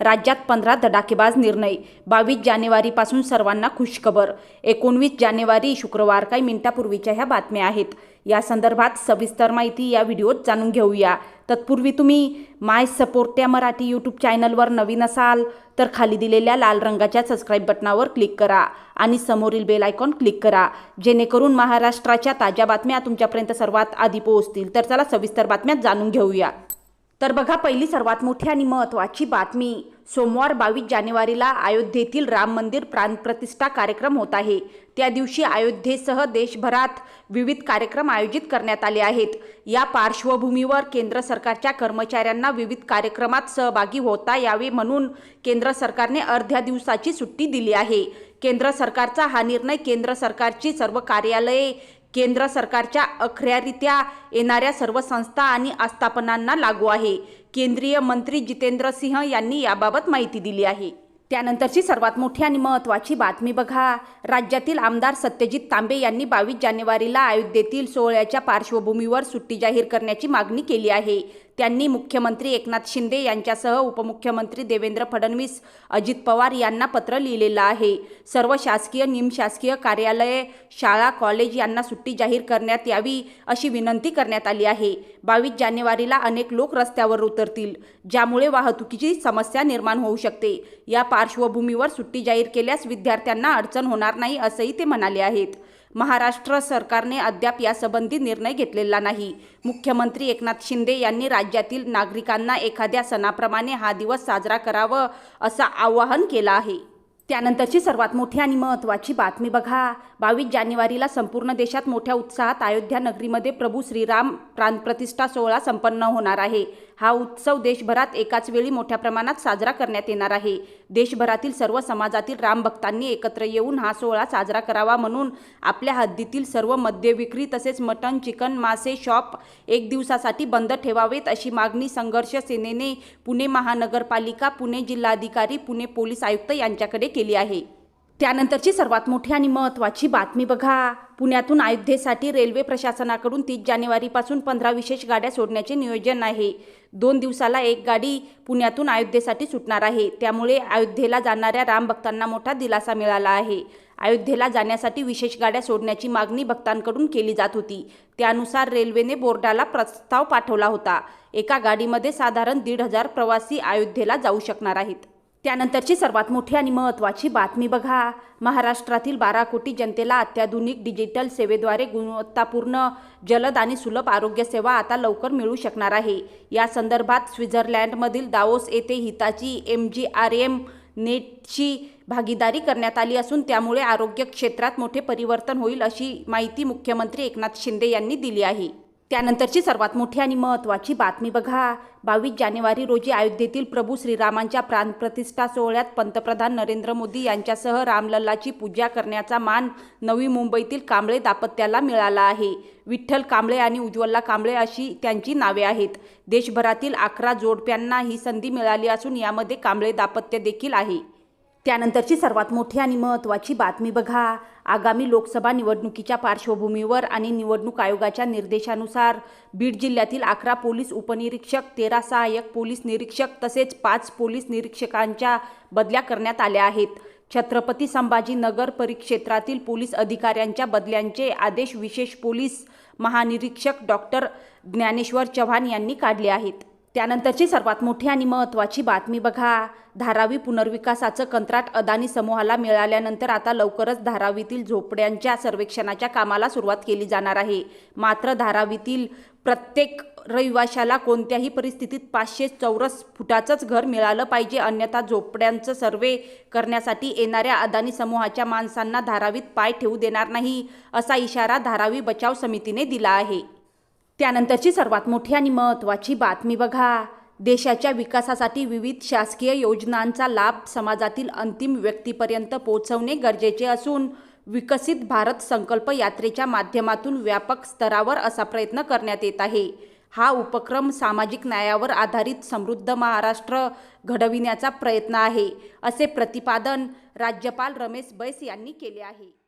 राज्यात पंधरा धडाकेबाज निर्णय. बावीस जानेवारीपासून सर्वांना खुशखबर. एकोणवीस जानेवारी शुक्रवार काही मिनिटापूर्वीच्या ह्या बातम्या आहेत. या संदर्भात सविस्तर माहिती या व्हिडिओत जाणून घेऊया. तत्पूर्वी तुम्ही माय सपोर्ट त्या मराठी यूट्यूब चॅनलवर नवीन असाल तर खाली दिलेल्या लाल रंगाच्या सबस्क्राईब बटनावर क्लिक करा आणि समोरील बेल आयकॉन क्लिक करा. जेणेकरून महाराष्ट्राच्या ताज्या बातम्या तुमच्यापर्यंत सर्वात आधी पोहोचतील. तर चला सविस्तर बातम्या जाणून घेऊया. तर बघा पहिली सर्वात मोठी आणि महत्त्वाची बातमी. सोमवार बावीस जानेवारीला अयोध्येतील राम मंदिर प्राणप्रतिष्ठा कार्यक्रम होत आहे. त्या दिवशी अयोध्येसह देशभरात विविध कार्यक्रम आयोजित करण्यात आले आहेत. या पार्श्वभूमीवर केंद्र सरकारच्या कर्मचाऱ्यांना विविध कार्यक्रमात सहभागी होता यावे म्हणून केंद्र सरकारने अर्ध्या दिवसाची सुट्टी दिली आहे. केंद्र सरकारचा हा निर्णय केंद्र सरकारची सर्व कार्यालये केंद्र सरकारच्या अखऱ्यारित्या येणाऱ्या सर्व संस्था आणि आस्थापनांना लागू आहे. केंद्रीय मंत्री जितेंद्र सिंह यांनी याबाबत माहिती दिली आहे. त्यानंतरची सर्वात मोठी आणि महत्त्वाची बातमी बघा. राज्यातील आमदार सत्यजित तांबे यांनी बावीस जानेवारीला अयोध्येतील सोहळ्याच्या पार्श्वभूमीवर सुट्टी जाहीर करण्याची मागणी केली आहे. त्यांनी मुख्यमंत्री एकनाथ शिंदे यांच्यासह उपमुख्यमंत्री देवेंद्र फडणवीस अजित पवार यांना पत्र लिहिलेलं आहे. सर्व शासकीय निमशासकीय कार्यालये शाळा कॉलेज यांना सुट्टी जाहीर करण्यात यावी अशी विनंती करण्यात आली आहे. बावीस जानेवारीला अनेक लोक रस्त्यावर उतरतील ज्यामुळे वाहतुकीची समस्या निर्माण होऊ शकते. या पार्श्वभूमीवर सुट्टी जाहीर केल्यास विद्यार्थ्यांना अडचण होणार नाही असंही ते म्हणाले आहेत. महाराष्ट्र सरकारने अद्याप यासंबंधी निर्णय घेतलेला नाही. मुख्यमंत्री एकनाथ शिंदे यांनी राज्यातील नागरिकांना एखाद्या सणाप्रमाणे हा दिवस साजरा करावं असं आवाहन केलं आहे. त्यानंतरची सर्वात मोठी आणि महत्त्वाची बातमी बघा. बावीस जानेवारीला संपूर्ण देशात मोठ्या उत्साहात अयोध्या नगरीमध्ये प्रभू श्रीराम प्राणप्रतिष्ठा सोहळा संपन्न होणार आहे. हा उत्सव देशभरात एकाच वेळी मोठ्या प्रमाणात साजरा करण्यात येणार आहे. देशभरातील सर्व समाजातील रामभक्तांनी एकत्र येऊन हा सोहळा साजरा करावा म्हणून आपल्या हद्दीतील सर्व मद्य विक्री तसेच मटण चिकन मासे शॉप एक दिवसासाठी बंद ठेवावेत अशी मागणी संघर्ष सेनेने पुणे महानगरपालिका पुणे जिल्हाधिकारी पुणे पोलीस आयुक्त यांच्याकडे केली आहे. त्यानंतरची सर्वात मोठी आणि महत्त्वाची बातमी बघा. पुण्यातून अयोध्येसाठी रेल्वे प्रशासनाकडून तीस जानेवारीपासून पंधरा विशेष गाड्या सोडण्याचे नियोजन आहे. दोन दिवसाला एक गाडी पुण्यातून अयोध्येसाठी सुटणार आहे. त्यामुळे अयोध्येला जाणाऱ्या रामभक्तांना मोठा दिलासा मिळाला आहे. अयोध्येला जाण्यासाठी विशेष गाड्या सोडण्याची मागणी भक्तांकडून केली जात होती. त्यानुसार रेल्वेने बोर्डाला प्रस्ताव पाठवला होता. एका गाडीमध्ये साधारण दीड हजार प्रवासी अयोध्येला जाऊ शकणार आहेत. त्यानंतरची सर्वात मोठी आणि महत्त्वाची बातमी बघा. महाराष्ट्रातील बारा कोटी जनतेला अत्याधुनिक डिजिटल सेवेद्वारे गुणवत्तापूर्ण जलद आणि सुलभ आरोग्यसेवा आता लवकर मिळू शकणार आहे. या संदर्भात स्वित्झर्लंडमधील दावोस येथे Hitachi M G R M नेटची भागीदारी करण्यात आली असून त्यामुळे आरोग्य क्षेत्रात मोठे परिवर्तन होईल अशी माहिती मुख्यमंत्री एकनाथ शिंदे यांनी दिली आहे. त्यानंतरची सर्वात मोठी आणि महत्त्वाची बातमी बघा. बावीस जानेवारी रोजी अयोध्येतील प्रभू श्रीरामांच्या प्राणप्रतिष्ठा सोहळ्यात पंतप्रधान नरेंद्र मोदी यांच्यासह रामलल्लाची पूजा करण्याचा मान नवी मुंबईतील कांबळे दाम्पत्याला मिळाला आहे. विठ्ठल कांबळे आणि उज्ज्वला कांबळे अशी त्यांची नावे आहेत. देशभरातील अकरा जोडप्यांना ही संधी मिळाली असून यामध्ये कांबळे दाम्पत्य देखील आहे. त्यानंतरची सर्वात मोठी आणि महत्त्वाची बातमी बघा. आगामी लोकसभा निवडणुकीच्या पार्श्वभूमीवर आणि निवडणूक आयोगाच्या निर्देशानुसार बीड जिल्ह्यातील अकरा पोलीस उपनिरीक्षक तेरा सहाय्यक पोलीस निरीक्षक तसेच पाच पोलीस निरीक्षकांच्या बदल्या करण्यात आल्या आहेत. छत्रपती संभाजीनगर परिक्षेत्रातील पोलीस अधिकाऱ्यांच्या बदल्यांचे आदेश विशेष पोलीस महानिरीक्षक डॉक्टर ज्ञानेश्वर चव्हाण यांनी काढले आहेत. त्यानंतरची सर्वात मोठी आणि महत्त्वाची बातमी बघा. धारावी पुनर्विकासाचं कंत्राट अदानी समूहाला मिळाल्यानंतर आता लवकरच धारावीतील झोपड्यांच्या सर्वेक्षणाच्या कामाला सुरुवात केली जाणार आहे. मात्र धारावीतील प्रत्येक रहिवाशाला कोणत्याही परिस्थितीत पाचशे चौरस फुटाचंच घर मिळालं पाहिजे. अन्यथा झोपड्यांचं सर्वे करण्यासाठी येणाऱ्या अदानी समूहाच्या माणसांना धारावीत पाय ठेवू देणार नाही असा इशारा धारावी बचाव समितीने दिला आहे. त्यानंतरची सर्वात मोठी आणि महत्त्वाची बातमी बघा. देशाच्या विकासासाठी विविध शासकीय योजनांचा लाभ समाजातील अंतिम व्यक्तीपर्यंत पोहोचवणे गरजेचे असून विकसित भारत संकल्प यात्रेच्या माध्यमातून व्यापक स्तरावर असा प्रयत्न करण्यात येत आहे. हा उपक्रम सामाजिक न्यायावर आधारित समृद्ध महाराष्ट्र घडविण्याचा प्रयत्न आहे असे प्रतिपादन राज्यपाल रमेश बैस यांनी केले आहे.